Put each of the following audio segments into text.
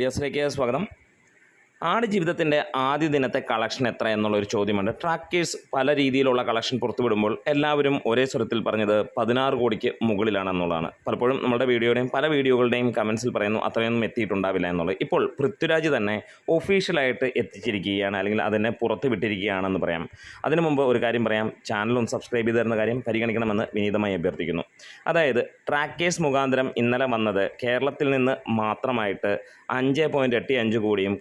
ഡിയസിലേക്ക് സ്വാഗതം. ആട് ജീവിതത്തിന്റെ ആദ്യ ദിനത്തെ കളക്ഷൻ എത്ര എന്നുള്ളൊരു ചോദ്യമുണ്ട്. ട്രാക്കേഴ്സ് പല രീതിയിലുള്ള കളക്ഷൻ പുറത്തുവിടുമ്പോൾ എല്ലാവരും ഒരേ സ്വരത്തിൽ പറഞ്ഞത് പതിനാറ് കോടിക്ക് മുകളിലാണെന്നുള്ളതാണ്. പലപ്പോഴും നമ്മുടെ വീഡിയോയുടെയും പല വീഡിയോകളുടെയും കമൻസിൽ പറയുന്നു അത്രയൊന്നും എത്തിയിട്ടുണ്ടാവില്ല എന്നുള്ളത്. ഇപ്പോൾ പൃഥ്വിരാജ് തന്നെ ഒഫീഷ്യലായിട്ട് എത്തിച്ചിരിക്കുകയാണ് അല്ലെങ്കിൽ അതിനെ പുറത്ത് വിട്ടിരിക്കുകയാണെന്ന് പറയാം. അതിനു മുമ്പ് ഒരു കാര്യം പറയാം ചാനലും സബ്സ്ക്രൈബ് ചെയ്ത് തരുന്ന കാര്യം പരിഗണിക്കണമെന്ന് വിനീതമായി അഭ്യർത്ഥിക്കുന്നു. അതായത് ട്രാക്കേഴ്സ് മുഖാന്തരം ഇന്നലെ വന്നത് കേരളത്തിൽ നിന്ന് മാത്രമായിട്ട് അഞ്ച് പോയിന്റ് എട്ട് അഞ്ച് കോടിയും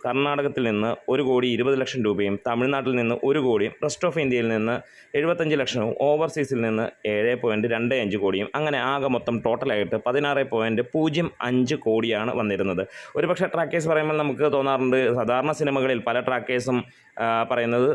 കർണാടകത്തിൽ നിന്ന് ഒരു കോടി ഇരുപത് ലക്ഷം രൂപയും തമിഴ്നാട്ടിൽ നിന്ന് ഒരു കോടിയും റെസ്റ്റ് ഓഫ് ഇന്ത്യയിൽ നിന്ന് എഴുപത്തഞ്ച് ലക്ഷവും ഓവർസീസിൽ നിന്ന് ഏഴ് പോയിന്റ് രണ്ട് അഞ്ച് കോടിയും അങ്ങനെ ആകെ മൊത്തം ടോട്ടലായിട്ട് പതിനാറ് പോയിന്റ് പൂജ്യം അഞ്ച് കോടിയാണ് വന്നിരുന്നത്. ഒരുപക്ഷെ ട്രാക്കേഴ്സ് പറയുമ്പോൾ നമുക്ക് തോന്നാറുണ്ട് സാധാരണ സിനിമകളിൽ പല ട്രാക്കേഴ്സും പറയുന്നത്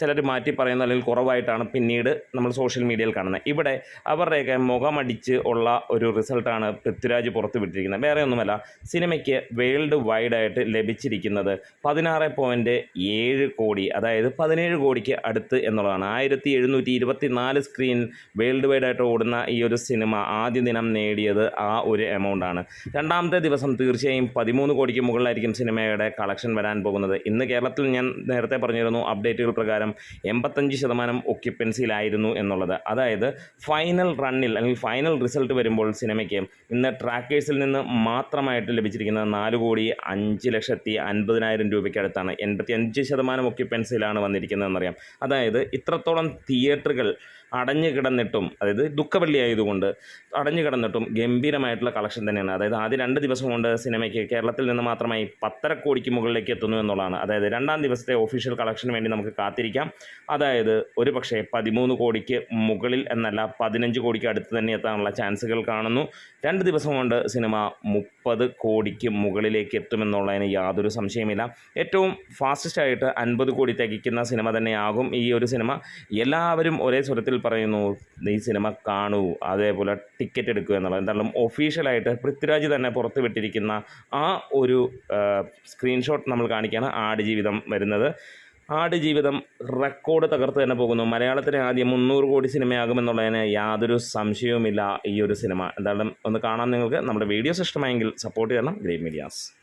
ചിലർ മാറ്റി പറയുന്ന അല്ലെങ്കിൽ കുറവായിട്ടാണ് പിന്നീട് നമ്മൾ സോഷ്യൽ മീഡിയയിൽ കാണുന്നത്. ഇവിടെ അവരുടെയൊക്കെ മുഖമടിച്ച് ഉള്ള ഒരു റിസൾട്ടാണ് പൃഥ്വിരാജ് പുറത്തുവിട്ടിരിക്കുന്നത്. വേറെ ഒന്നുമല്ല സിനിമയ്ക്ക് വേൾഡ് വൈഡായിട്ട് ലഭിച്ചിരിക്കുന്നത് പതിനാറ് പോയിന്റ് ഏഴ് കോടി അതായത് പതിനേഴ് കോടിക്ക് അടുത്ത് എന്നുള്ളതാണ്. ആയിരത്തി എഴുന്നൂറ്റി ഇരുപത്തി നാല് സ്ക്രീൻ വേൾഡ് വൈഡ് ആയിട്ട് ഓടുന്ന ഈ ഒരു സിനിമ ആദ്യ ദിനം നേടിയത് ആ ഒരു എമൗണ്ടാണ് രണ്ടാമത്തെ ദിവസം തീർച്ചയായും പതിമൂന്ന് കോടിക്ക് മുകളിലായിരിക്കും സിനിമയുടെ കളക്ഷൻ വരാൻ പോകുന്നത്. ഇന്ന് കേരളത്തിൽ ഞാൻ നേരത്തെ പറഞ്ഞിരുന്നു അപ്ഡേറ്റുകൾ പ്രകാരം എൺപത്തഞ്ച് ശതമാനം ഒക്യുപ്പൻസിയിലായിരുന്നു എന്നുള്ളത്. അതായത് ഫൈനൽ റണ്ണിൽ അല്ലെങ്കിൽ ഫൈനൽ റിസൾട്ട് വരുമ്പോൾ സിനിമയ്ക്ക് ഇന്ന് ട്രാക്കേഴ്സിൽ നിന്ന് മാത്രമായിട്ട് ലഭിച്ചിരിക്കുന്നത് നാല് കോടി അഞ്ച് ലക്ഷത്തി അൻപതിനായിരം രൂപയ്ക്ക് അടുത്താണ് എൺപത്തി അഞ്ച് ശതമാനം ഒക്യുപ്പൻസിയിലാണ് വന്നിരിക്കുന്നതെന്നറിയാം. അതായത് ഇത്രത്തോളം തിയേറ്ററുകൾ അടഞ്ഞു കിടന്നിട്ടും അതായത് ദുഃഖവെള്ളി ആയതുകൊണ്ട് അടഞ്ഞു കിടന്നിട്ടും ഗംഭീരമായിട്ടുള്ള കളക്ഷൻ തന്നെയാണ്. അതായത് ആദ്യ രണ്ട് ദിവസം കൊണ്ട് സിനിമയ്ക്ക് കേരളത്തിൽ നിന്ന് മാത്രമായി പത്തര കോടിക്ക് മുകളിലേക്ക് എത്തുന്നു എന്നുള്ളതാണ്. അതായത് രണ്ടാം ദിവസത്തെ ഒഫീഷ്യൽ കളക്ഷന് വേണ്ടി നമുക്ക് കാത്തിരിക്കാം. അതായത് ഒരു പക്ഷേ പതിമൂന്ന് കോടിക്ക് മുകളിൽ എന്നല്ല പതിനഞ്ച് കോടിക്ക് അടുത്ത് തന്നെ എത്താനുള്ള ചാൻസുകൾ കാണുന്നു. രണ്ട് ദിവസം കൊണ്ട് സിനിമ മുപ്പത് കോടിക്ക് മുകളിലേക്ക് എത്തുമെന്നുള്ളതിന് യാതൊരു സംശയമില്ല ഏറ്റവും ഫാസ്റ്റസ്റ്റായിട്ട് അൻപത് കോടി തികയ്ക്കുന്ന സിനിമ തന്നെയാകും ഈ ഒരു സിനിമ. എല്ലാവരും ഒരേ സ്വരത്തിൽ പറയുന്നു ഈ സിനിമ കാണൂ അതേപോലെ ടിക്കറ്റ് എടുക്കുക എന്നുള്ളത്. എന്തായാലും ഒഫീഷ്യലായിട്ട് പൃഥ്വിരാജ് തന്നെ പുറത്തുവിട്ടിരിക്കുന്ന ആ ഒരു സ്ക്രീൻഷോട്ട് നമ്മൾ കാണിക്കുകയാണ് ആടുജീവിതം വരുന്നത്. ആടുജീവിതം റെക്കോർഡ് തകർത്ത് തന്നെ പോകുന്നു. മലയാളത്തിന് ആദ്യം മുന്നൂറ് കോടി സിനിമയാകുമെന്നുള്ളതിന് യാതൊരു സംശയവുമില്ല ഈ ഒരു സിനിമ. എന്തായാലും ഒന്ന് കാണാൻ നിങ്ങൾക്ക് നമ്മുടെ വീഡിയോസ് ഇഷ്ടമായെങ്കിൽ സപ്പോർട്ട് ചെയ്യണം. Great medias.